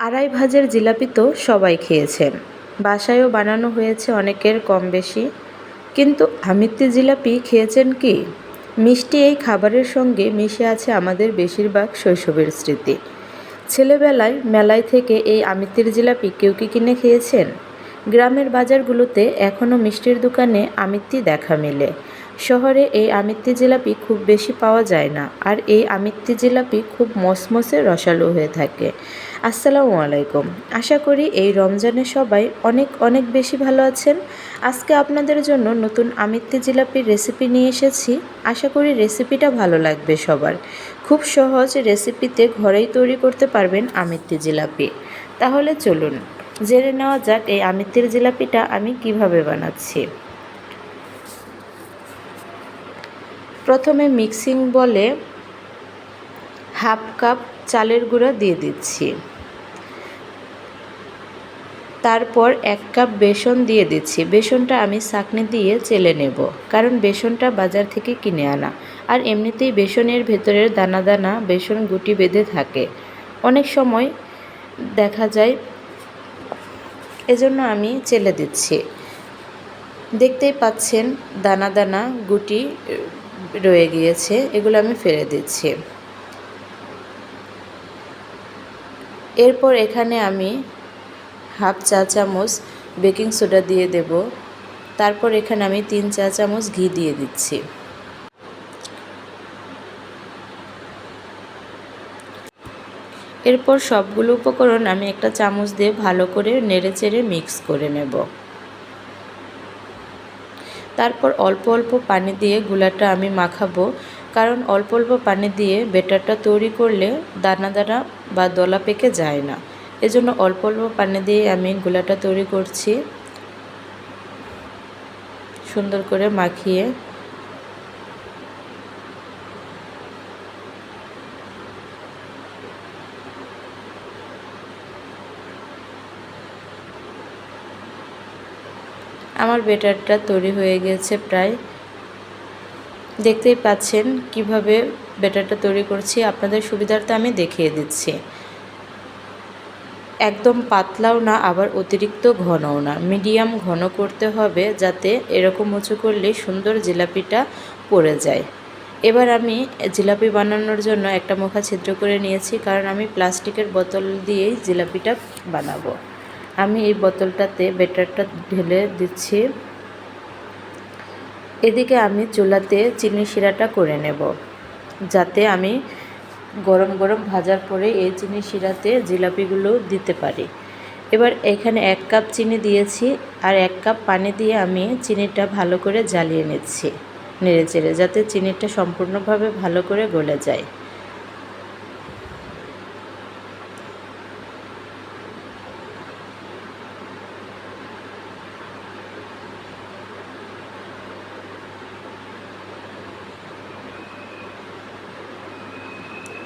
আড়াই ভাজের জিলাপি তো সবাই খেয়েছেন বাসায়ও বানানো হয়েছে অনেকের কম বেশি কিন্তু আমিত্তি জিলাপি খেয়েছেন কি? মিষ্টি এই খাবারের সঙ্গে মিশে আছে আমাদের বেশিরভাগ শৈশবের স্মৃতি। ছেলেবেলায় মেলায় থেকে এই আমিত্তির জিলাপি কেউ কি কিনে খেয়েছেন? গ্রামের বাজারগুলোতে এখনও মিষ্টির দোকানে আমিত্তি দেখা মেলে। শহরে এই আমিত্তি জিলাপি খুব বেশি পাওয়া যায় না, আর এই আমিত্তি জিলাপি খুব মসমসে রসালো হয়ে থাকে। আসসালামু আলাইকুম। আশা করি এই রমজানে সবাই অনেক অনেক বেশি ভালো আছেন। আজকে আপনাদের জন্য নতুন আমিত্তি জিলাপির রেসিপি নিয়ে এসেছি। আশা করি রেসিপিটা ভালো লাগবে সবার। খুব সহজ রেসিপিতে ঘরেই তৈরি করতে পারবেন আমিত্তি জিলাপি। তাহলে চলুন, জেনে নেওয়া যাক এই আমিত্তির জিলাপিটা আমি কীভাবে বানাচ্ছি। প্রথমে মিক্সিং বলে হাফ কাপ চালের গুঁড়া দিয়ে দিচ্ছি। তারপর এক কাপ বেসন দিয়ে দিচ্ছি। বেসনটা আমি চাকনি দিয়ে চেলে নেব, কারণ বেসনটা বাজার থেকে কিনে আনা। আর এমনিতেই বেসনের ভেতরের দানা দানা, বেসন গুটি বেঁধে থাকে। অনেক সময় দেখা যায় এজন্য আমি চেলে দিচ্ছি। দেখতেই পাচ্ছেন দানা দানা, গুটি রয়ে গিয়েছে, এগুলো আমি ফেলে দিচ্ছি। এরপর এখানে আমি হাফ চা চামচ বেকিং সোডা দিয়ে দেব। তারপর এখানে আমি তিন চা চামচ ঘি দিয়ে দিচ্ছি। এরপর সবগুলো উপকরণ আমি একটা চামচ দিয়ে ভালো করে নেড়ে চেড়ে মিক্স করে নেব। তারপর অল্প অল্প পানি দিয়ে গুলাটা আমি মাখাবো। কারণ অল্প অল্প পানি দিয়ে বেটারটা তৈরি করলে দানা দানা বা দলা পেকে যায় না। এজন্য অল্প অল্প পানি দিয়ে আমি গুলাটা তৈরি করছি। সুন্দর করে মাখিয়ে আমার বেটারটা তৈরি হয়ে গেছে প্রায়। দেখতেই পাচ্ছেন কীভাবে বেটারটা তৈরি করছি। আপনাদের সুবিধার্থে আমি দেখিয়ে দিচ্ছি। একদম পাতলাও না, আবার অতিরিক্ত ঘনও না। মিডিয়াম ঘন করতে হবে যাতে এরকম উঁচু করলে সুন্দর জিলাপিটা পড়ে যায়। এবার আমি জিলাপি বানানোর জন্য একটা মুখা ছিদ্র করে নিয়েছি, কারণ আমি প্লাস্টিকের বোতল দিয়েই জিলাপিটা বানাবো। আমি এই বোতলটাতে বেটারটা ঢেলে দিচ্ছি। এদিকে আমি চুলাতে চিনি শিরাটা করে নেব, যাতে আমি গরম গরম ভাজার পরে এই চিনি শিরাতে জিলাপিগুলো দিতে পারি। এবার এখানে এক কাপ চিনি দিয়েছি আর এক কাপ পানি দিয়ে আমি চিনিটা ভালো করে জ্বালিয়ে নিচ্ছি, নেড়ে চেড়ে, যাতে চিনিটা সম্পূর্ণভাবে ভালো করে গলে যায়।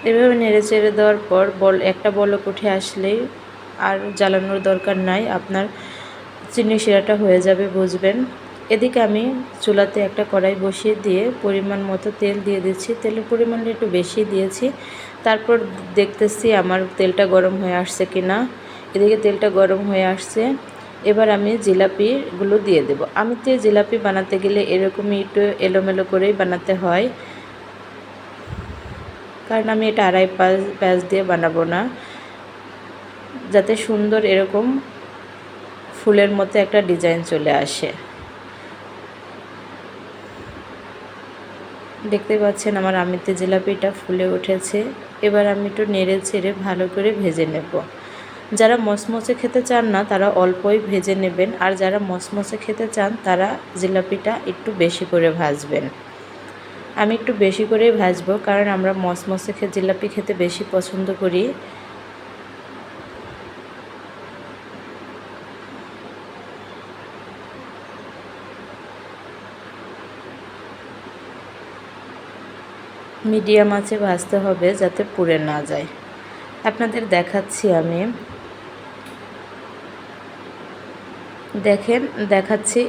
এভাবে নেড়ে চেড়ে দেওয়ার পর বল, একটা বলক উঠে আসলেই আর জ্বালানোর দরকার নাই। আপনার চিনি শিরাটা হয়ে যাবে, বুঝবেন। এদিকে আমি চুলাতে একটা কড়াই বসিয়ে দিয়ে পরিমাণ মতো তেল দিয়ে দিচ্ছি। তেলের পরিমাণটা একটু বেশি দিয়েছি। তারপর দেখতেছি আমার তেলটা গরম হয়ে আসছে কি না এদিকে তেলটা গরম হয়ে আসছে। এবার আমি জিলাপিগুলো দিয়ে দেব। আমি তো জিলাপি বানাতে গেলে এরকমই একটু এলোমেলো করেই বানাতে হয়। কারণ আমি এটা আড়াই পাঁচ প্যাঁচ দিয়ে বানাবো না। যাতে সুন্দর এরকম ফুলের মতো একটা ডিজাইন চলে আসে। দেখতে পাচ্ছেন আমার আমিতে জিলাপিটা ফুলে উঠেছে। এবার আমি একটু নেড়ে ছেড়ে ভালো করে ভেজে নেব। যারা মসমসে খেতে চান না, তারা অল্পই ভেজে নেবেন। আর যারা মসমসে খেতে চান, তারা জিলাপিটা একটু বেশি করে ভাজবেন। আমি একটু বেশি করেই ভাজবো, কারণ আমরা মসমসে জিলাপি খেতে বেশি পছন্দ করি। মিডিয়াম আছে ভাজতে হবে যাতে পুড়ে না যায়। আপনাদের দেখাচ্ছি আমি। দেখেন, দেখাচ্ছি।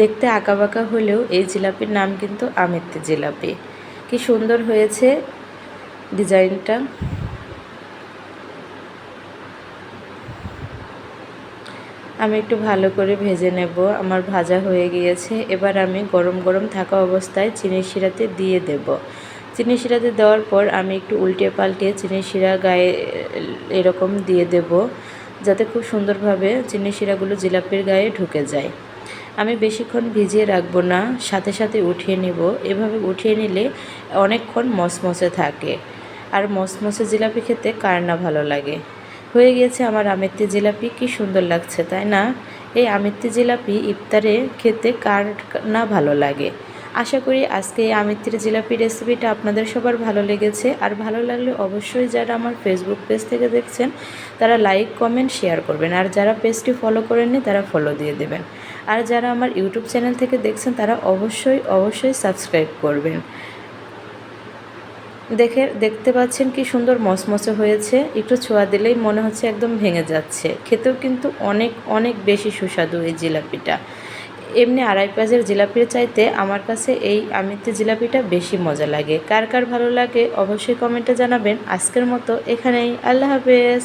দেখতে আঁকাবাঁকা হলেও এই জিলাপির নাম কিন্তু আমিত্তি জিলাপি। কি সুন্দর হয়েছে ডিজাইনটা। আমি একটু ভালো করে ভেজে নেব, আমার ভাজা হয়ে গিয়েছে। এবার আমি গরম গরম থাকা অবস্থায় চিনি শিরাতে দিয়ে দেব। চিনি শিরাতে দেওয়ার পর আমি একটু উল্টে পাল্টে চিনি শিরা গায়ে এরকম দিয়ে দেব। যাতে খুব সুন্দরভাবে চিনি শিরাগুলো জিলাপির গায়ে ঢুকে যায়। আমি বেশিক্ষণ ভিজিয়ে রাখব না, সাথে সাথে উঠিয়ে নিব। এভাবে উঠিয়ে নিলে অনেকক্ষণ মসমসে থাকে। আর মসমসে জিলাপি খেতে কার না ভালো লাগে? হয়ে গিয়েছে আমার আমিত্তি জিলাপি, কি সুন্দর লাগছে, তাই না? এই আমিত্তি জিলাপি ইফতারে খেতে কার না ভালো লাগে? আশা করি আজকে এই আমিত্তির জিলাপি রেসিপিটা আপনাদের সবার ভালো লেগেছে। আর ভালো লাগলে অবশ্যই যারা আমার ফেসবুক পেজ থেকে দেখছেন, তারা লাইক কমেন্ট শেয়ার করবেন। আর যারা পেজটি ফলো করেননি, তারা ফলো দিয়ে দেবেন। আর যারা আমার ইউটিউব চ্যানেল থেকে দেখছেন, তারা অবশ্যই অবশ্যই সাবস্ক্রাইব করবেন। দেখে, দেখতে পাচ্ছেন কি সুন্দর মসমসে হয়েছে। একটু ছোঁয়া দিলেই মনে হচ্ছে একদম ভেঙে যাচ্ছে। খেতেও কিন্তু অনেক অনেক বেশি সুস্বাদু এই জিলাপিটা। এমনি আড়াই পেঁয়াজের জিলাপির চাইতে আমার কাছে এই আমিত্তি জিলাপিটা বেশি মজা লাগে। কার কার ভালো লাগে অবশ্যই কমেন্টে জানাবেন। আজকের মতো এখানেই। আল্লাহ হাফেজ।